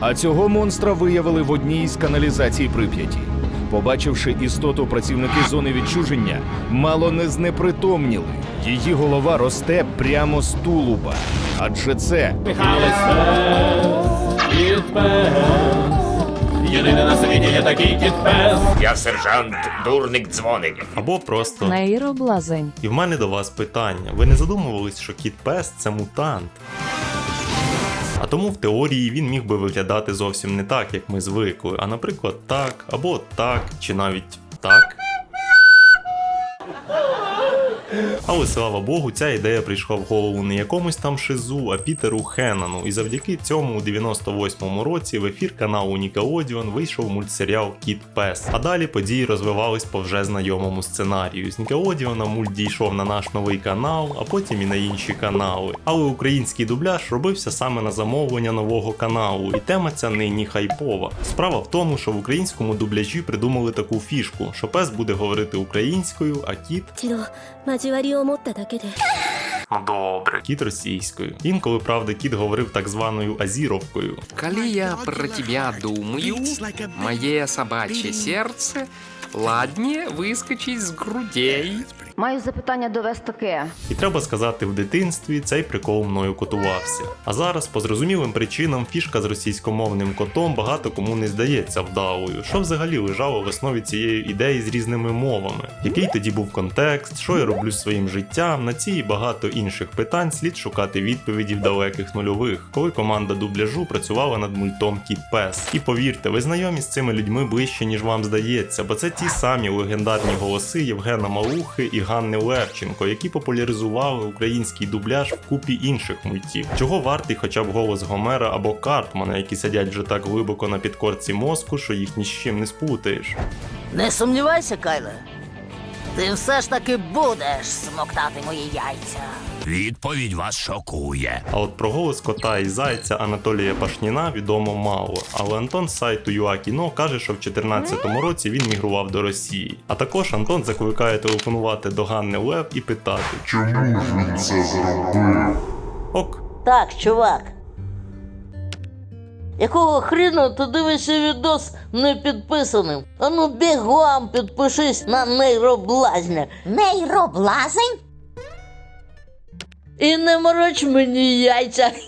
А цього монстра виявили в одній з каналізацій Прип'яті. Побачивши істоту, працівники зони відчуження мало не знепритомніли. Її голова росте прямо з тулуба. Адже це. Єдиний на світі є такий кіт пес. Я сержант дурник дзвоник. Або просто. Нейроблазень. І в мене до вас питання: ви не задумувались, що кіт пес це мутант? А тому в теорії він міг би виглядати зовсім не так, як ми звикли, а наприклад, так, або так, чи навіть так. Але слава Богу, ця ідея прийшла в голову не якомусь там шизу, а Пітеру Хенану. І завдяки цьому у 98-му році в ефір каналу Nickelodeon вийшов мультсеріал Кіт Пес. А далі події розвивались по вже знайомому сценарію. З Nickelodeon мульт дійшов на наш новий канал, а потім і на інші канали. Але український дубляж робився саме на замовлення нового каналу, і тема ця нині хайпова. Справа в тому, що в українському дубляжі придумали таку фішку, що пес буде говорити українською, а кіт 一度交わりを持っただけで Ну добре, кіт російською. Інколи, правда, кіт говорив так званою азіровкою. Коли я про тебя думаю, моє собачье серце ладнее выскочить з грудей. Маю запитання до таке. І треба сказати, в дитинстві цей прикол мною котувався. А зараз, по зрозумілим причинам, фішка з російськомовним котом багато кому не здається вдалою. Що взагалі лежало в основі цієї ідеї з різними мовами? Який тоді був контекст, що я роблю своїм життям? На ці і багато інших питань слід шукати відповіді в далеких нульових, коли команда дубляжу працювала над мультом Кіт Пес. І повірте, ви знайомі з цими людьми ближче, ніж вам здається, бо це ті самі легендарні голоси Євгена Малухи і Ганни Левченко, які популяризували український дубляж в купі інших мультів. Чого вартий хоча б голос Гомера або Картмана, які сидять вже так глибоко на підкорці мозку, що їх ні з чим не спутаєш. Не сумнівайся, Кайле. Ти все ж таки будеш смоктати мої яйця. Відповідь вас шокує. А от про голос кота і зайця Анатолія Пашніна відомо мало. Але Антон з сайту ЮАКіно каже, що в 2014 році він мігрував до Росії. А також Антон закликає телефонувати до Ганни Лев і питати, чому ж він це зробив? Ок, Так, чувак. Якого хріна ти дивишся відос непідписаним? Ану бігом підпишись на нейроблазня. Нейроблазень? І не мороч мені яйця.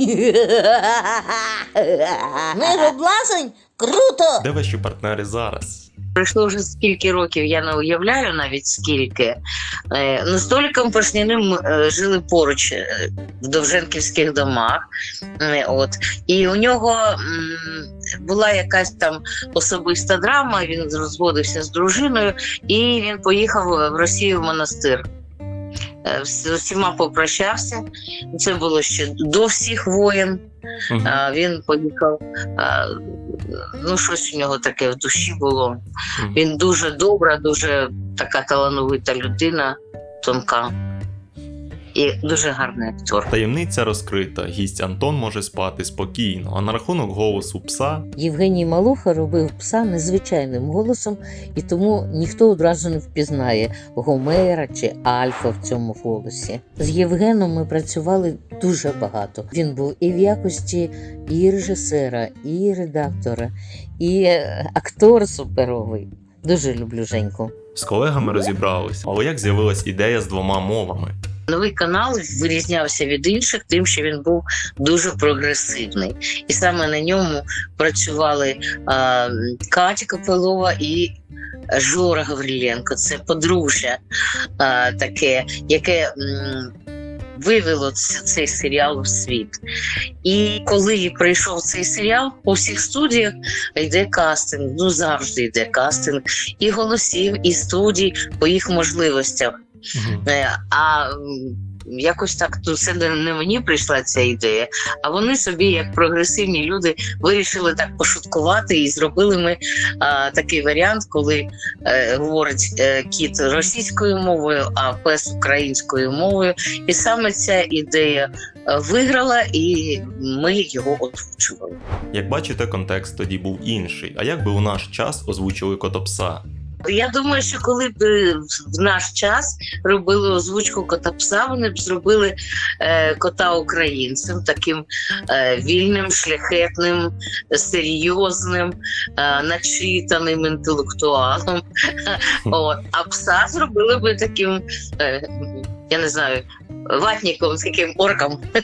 Нейроблазень? Круто! де ваші партнери зараз? Пройшло вже скільки років, я не уявляю навіть скільки. Е, з Толіком Пашняним е, жили поруч е, в Довженківських домах. От. І у нього була якась там особиста драма, він розводився з дружиною, і він поїхав в Росію в монастир. Е, З усіма попрощався. Це було ще до всіх воєн. Uh -huh. Він поїхав. Ну, щось у нього таке в душі було. Мгм. Він дуже добра, дуже така талановита людина, тонка і дуже гарний актор. Таємниця розкрита. Гість Антон може спати спокійно. А на рахунок голосу пса Євгеній Малуха робив пса незвичайним голосом, і тому ніхто одразу не впізнає Гомера чи Альфа в цьому голосі. З Євгеном ми працювали дуже багато. Він був і в якості і режисера, і редактора, і е, актор суперовий. Дуже люблю Женьку. з колегами розібрались. Але як з'явилась ідея з двома мовами? Новий канал вирізнявся від інших, тим, що він був дуже прогресивний. І саме на ньому працювали а, Катя Копилова і Жора Гавріленко. Це подружжя а, таке, яке. м, Вивело цей серіал в світ. І коли прийшов цей серіал, по всіх студіях йде кастинг. Ну завжди йде кастинг і голосів, і студій по їх можливостях. Е, А якось так то це не не мені прийшла ця ідея. А вони собі, як прогресивні люди, вирішили так пошуткувати і зробили ми а, такий варіант, коли е, говорить е, кіт російською мовою, а пес українською мовою. І саме ця ідея е, виграла, і ми його озвучували. Як бачите, контекст тоді був інший. А як би у наш час озвучили котопса? Я думаю, що коли б е, в наш час робили озвучку кота пса, вони б зробили е, кота українцем, таким е, вільним, шляхетним, серйозним, е, начитаним інтелектуалом. От. А пса зробили б таким, е, я не знаю, ватником, з яким орком.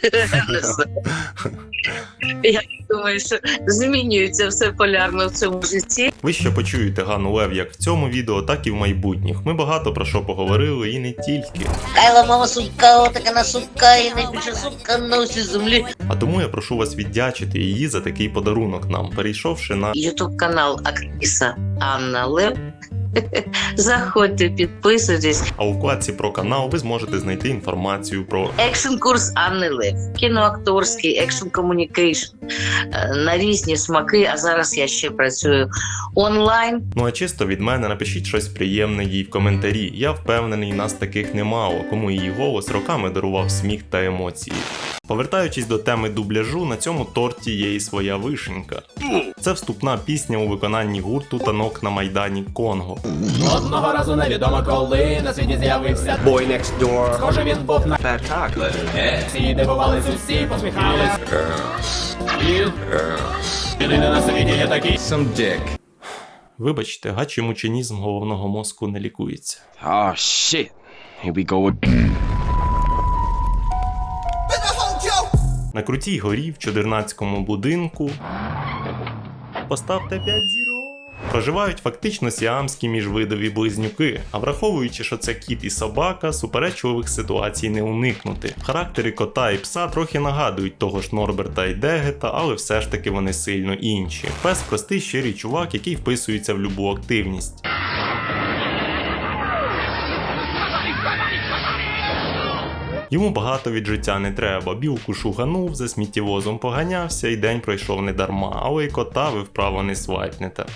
Я думаю, що змінюється все полярно в цьому житті. Ви ще почуєте Ганну Лев як в цьому відео, так і в майбутніх. Ми багато про що поговорили і не тільки. Кайла мама сутка, отака на сутка, і найбільша сутка на усій землі. А тому я прошу вас віддячити її за такий подарунок нам, перейшовши на Ютуб канал актриса Анна Лев. Заходьте, підписуйтесь. а у вкладці про канал ви зможете знайти інформацію про Екшн курс Анни Лев, кіноакторський, екшн комунікейшн на різні смаки. А зараз я ще працюю онлайн. Ну а чисто від мене напишіть щось приємне їй в коментарі. Я впевнений, нас таких немало, кому її голос роками дарував сміх та емоції. Повертаючись до теми дубляжу, на цьому торті є і своя вишенька. Це вступна пісня у виконанні гурту танок на майдані Конго. Одного разу невідомо коли на світі з'явився Boy Next Door. Схоже, він був на спектаклі. Всі дивувались, усі посміхались. І... На світі є такий. Some dick. Вибачте, гачий мученізм головного мозку не лікується. Oh shit. Here we go again. На крутій горі в чудернацькому будинку. Поставте 5 зірок. Проживають фактично сіамські міжвидові близнюки, а враховуючи, що це кіт і собака, суперечливих ситуацій не уникнути. Характери кота і пса трохи нагадують того ж Норберта і Дегета, але все ж таки вони сильно інші. Пес простий щирий чувак, який вписується в любу активність. Йому багато від життя не треба. Білку шуганув, за сміттєвозом поганявся, і день пройшов не дарма, але й кота ви вправо не свайпнете.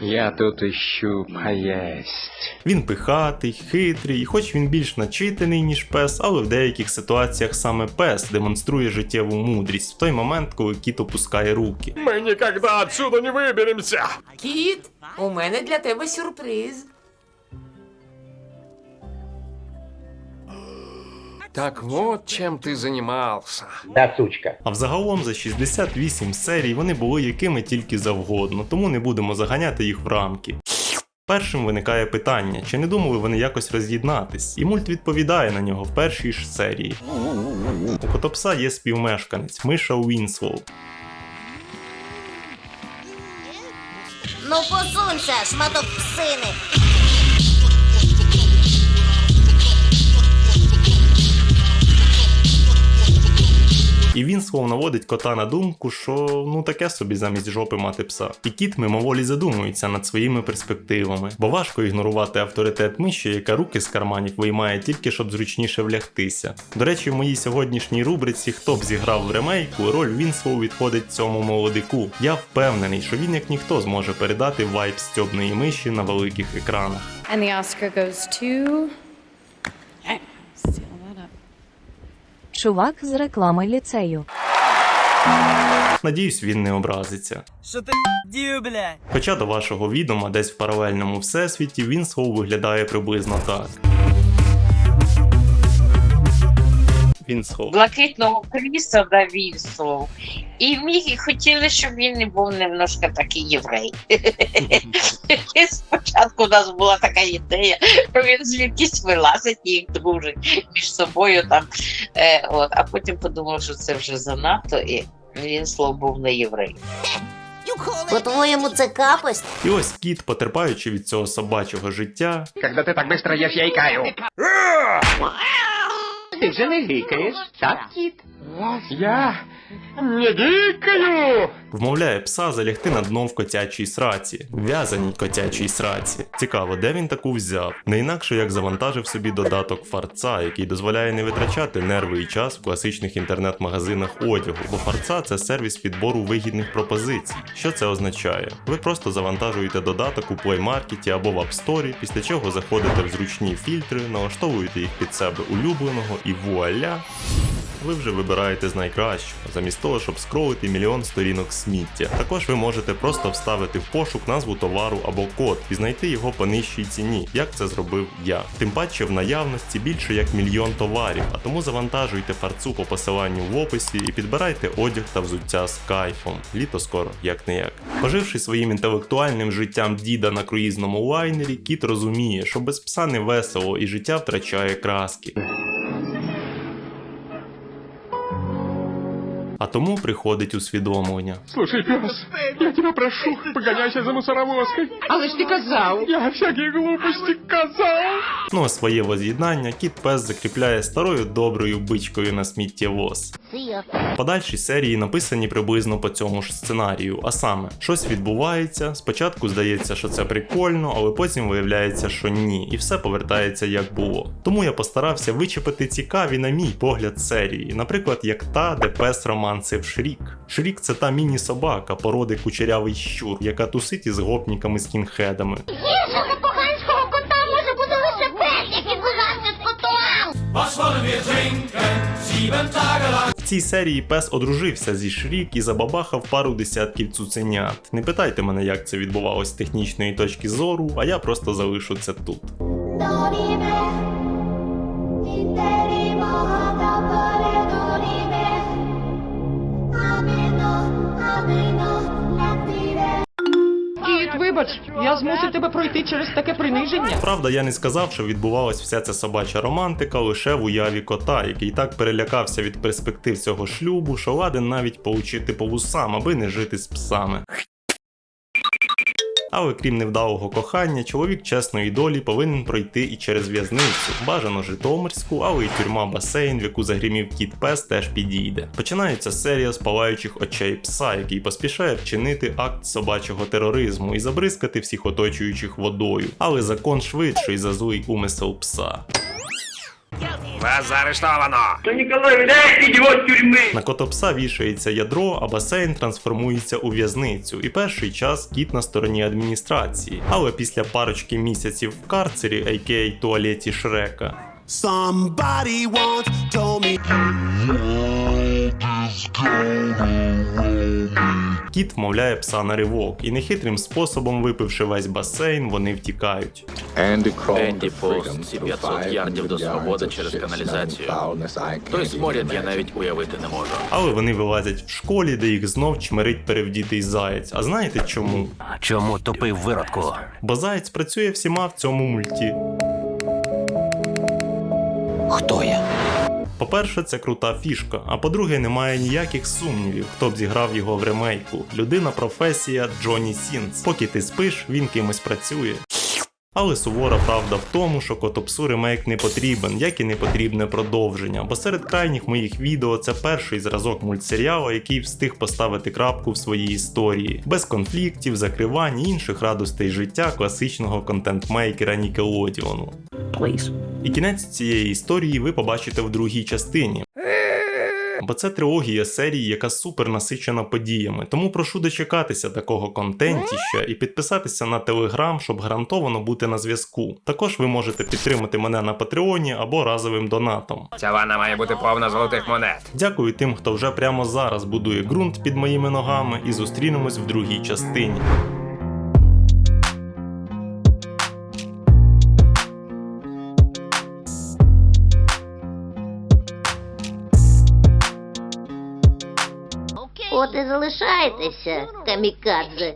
Я тут іщу поесть. Він пихатий, хитрий, і хоч він більш начитаний, ніж пес, але в деяких ситуаціях саме пес демонструє життєву мудрість в той момент, коли кіт опускає руки. Ми ніколи відсюди не виберемося. Кіт, у мене для тебе сюрприз. Так вот, чем ты занимался. А взагалом за 68 серій вони були якими тільки завгодно, тому не будемо заганяти їх в рамки. Першим виникає питання, чи не думали вони якось роз'єднатись, і мульт відповідає на нього в першій ж серії. У Котопса є співмешканець Миша Уінслоу. Ну посунься, шматок псини. І він слово наводить кота на думку, що ну таке собі замість жопи мати пса. І кіт мимоволі задумується над своїми перспективами, бо важко ігнорувати авторитет миші, яка руки з карманів виймає тільки щоб зручніше влягтися. До речі, в моїй сьогоднішній рубриці Хто б зіграв в ремейку, роль Вінслоу відходить цьому молодику. Я впевнений, що він як ніхто зможе передати вайб стьобної миші на великих екранах. And the Oscar goes to... Чувак з реклами ліцею. Надіюсь, він не образиться. Що ти дію, бля? Хоча до вашого відома, десь в паралельному всесвіті він свого виглядає приблизно так. Вінслоу. Блакитного кріса да Вільсов. І і хотіли, щоб він не був немножко такий єврей. Спочатку у нас була така ідея, що він звідкись вилазить і їх дружить між собою там. Е, от, а потім подумав, що це вже занадто, і він слов був не єврей. По-твоєму, це капость? І ось кіт, потерпаючи від цього собачого життя, Когда ти так быстро ешь, я икаю. Ти вже не гикаєш, так, кіт? Я не гикаю. Вмовляє пса залягти на дно в котячій сраці, в'язаній котячій сраці. Цікаво, де він таку взяв? Не інакше як завантажив собі додаток фарца, який дозволяє не витрачати нерви і час в класичних інтернет-магазинах одягу, бо фарца це сервіс підбору вигідних пропозицій. Що це означає? Ви просто завантажуєте додаток у Play Market або в App Store, після чого заходите в зручні фільтри, налаштовуєте їх під себе улюбленого і вуаля. Ви вже вибираєте з найкращого, замість того, щоб скролити мільйон сторінок сміття. Також ви можете просто вставити в пошук назву товару або код і знайти його по нижчій ціні, як це зробив я. Тим паче в наявності більше як мільйон товарів, а тому завантажуйте фарцу по посиланню в описі і підбирайте одяг та взуття з кайфом. Літо скоро, як не як. Поживши своїм інтелектуальним життям діда на круїзному лайнері, кіт розуміє, що без пса не весело і життя втрачає краски. А тому приходить усвідомлення. Слушай, пес, я тебя прошу, погоняйся за мусоровозкой. Але ж ти казав. Я всякие глупости казал. Ну а своє воз'єднання кіт пес закріпляє старою доброю бичкою на сміттєвоз. Подальші серії написані приблизно по цьому ж сценарію, а саме, щось відбувається, спочатку здається, що це прикольно, але потім виявляється, що ні, і все повертається як було. Тому я постарався вичепити цікаві, на мій погляд, серії, наприклад, як та, де пес романсив Шрік. Шрік це та міні-собака породи кучерявий щур, яка тусить із гопніками з кінхедами. Поганського кота може бути лише пес, який зливався з котом. В цій серії пес одружився зі Шрік і забабахав пару десятків цуценят. Не питайте мене, як це відбувалось з технічної точки зору, а я просто залишу це тут. Кіт, вибач, я змусив тебе пройти через таке приниження. Правда, я не сказав, що відбувалась вся ця собача романтика лише в уяві кота, який так перелякався від перспектив цього шлюбу, що ладен навіть поучити по вусам, аби не жити з псами. Але крім невдалого кохання, чоловік чесної долі повинен пройти і через в'язницю, бажано Житомирську, але й тюрма басейн, в яку загримів кіт пес, теж підійде. Починається серія з палаючих очей пса, який поспішає вчинити акт собачого тероризму і забризкати всіх оточуючих водою. Але закон швидший за злий умисел пса. Вас заарештовано! На котопса вішається ядро, а басейн трансформується у в'язницю, і перший час кіт на стороні адміністрації. Але після парочки місяців в карцері, а.к.а. туалеті Шрека, Somebody once told me. Кіт вмовляє пса на ривок, і нехитрим способом, випивши весь басейн, вони втікають. Енді Пост, ці 500 ярдів до свободи через каналізацію. Той сморід я навіть уявити не можу. Але вони вилазять в школі, де їх знов чмирить перевдітий заєць. А знаєте чому? Чому тупив виродку? Бо заєць працює всіма в цьому мульті. Хто я? По-перше, це крута фішка, а по-друге, немає ніяких сумнівів, хто б зіграв його в ремейку. Людина професія Джонні Сінц. Поки ти спиш, він кимось працює. Але сувора правда в тому, що Котопсу ремейк не потрібен, як і не потрібне продовження, бо серед крайніх моїх відео це перший зразок мультсеріалу, який встиг поставити крапку в своїй історії, без конфліктів, закривань і інших радостей життя класичного контент-мейкера Нікелодіону. І кінець цієї історії ви побачите в другій частині. Бо це трилогія серії, яка супер насичена подіями. Тому прошу дочекатися такого контентіща і підписатися на телеграм, щоб гарантовано бути на зв'язку. Також ви можете підтримати мене на Патреоні або разовим донатом. Ця ванна має бути повна золотих монет. Дякую тим, хто вже прямо зараз будує ґрунт під моїми ногами, і зустрінемось в другій частині. Залишайтеся, камікадзе.